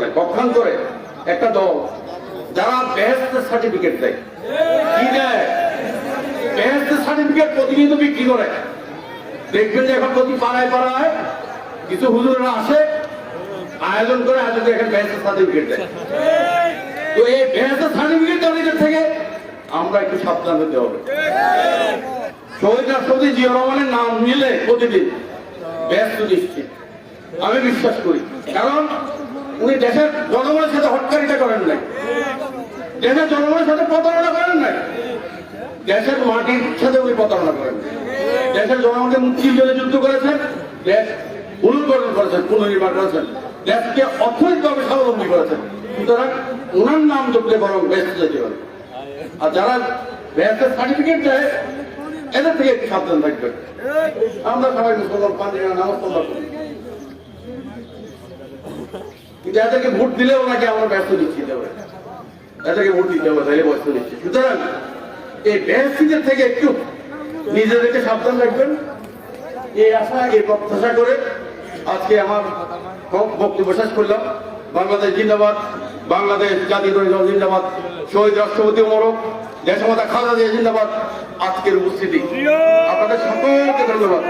নাই পক্ষান্তরে একটা দল। যারা বেহেস্ট সার্টিফিকেট দেয়। কি দেয়? বেহেস্ট সার্টিফিকেট প্রতিনিয়ত বিক্রি করে। দেখবেন যে এখন প্রতি পাড়ায় পাড়ায় কিছু হুজুরেরা আসে, আয়োজন করে আয়োজন করে এখানে বেহেস্ট সার্টিফিকেট দেয়। তো এই বেহেস্ট সার্টিফিকেট দেওয়ার থেকে আমরা একটু সাবধান হতে হবে। শহীদ রাষ্ট্রপতি জিয়া রহমানের নাম নিলে প্রতিদিন ব্যস্ত নিশ্চিত। আমি বিশ্বাস করি। কারণ উনি দেশের জনগণের সাথে হটকারিতা করেন নাই। দেশের জনগণের সাথে প্রতারণা করেন নাই। দেশের মাটির সাথে উনি প্রতারণা করেন দেশের জনগণকে মুক্তির জন্য যুদ্ধ করেছেন, দেশ পুনর্গঠন করেছেন, পুনর্নির্মাণ করেছেন, দেশকে অর্থনৈতিকভাবে স্বাবলম্বী করেছেন। সুতরাং ওনার নাম জপলে বরং ব্যস্ত যেতে পারে আর যারা ব্যস্তের সার্টিফিকেট দেয়, এদের থেকে একটু সাবধান থাকবেন। আমরা সবাই মুসলমান পাঁচ নামাজ করি কিন্তু এদেরকে ভোট দিলেও নাকি আমরা ব্যস্ত দিচ্ছি দেবে এদেরকে ভোট দিতে হবে, তাহলে ব্যস্ত দিচ্ছি সুতরাং এই ব্যস্তিদের থেকে একটু নিজেদেরকে সাবধান রাখবেন। এই আশা, এই প্রত্যাশা করে আজকে আমার বক্তব্য শেষ করলাম। বাংলাদেশ জিন্দাবাদ, বাংলাদেশ জাতীয় দল জিন্দাবাদ, শহীদ রাষ্ট্রপতি মোরক দেশমাতা খালেদা জিয়া জিন্দাবাদ, আজকের উপস্থিতি। আপনাদের সকলকে ধন্যবাদ।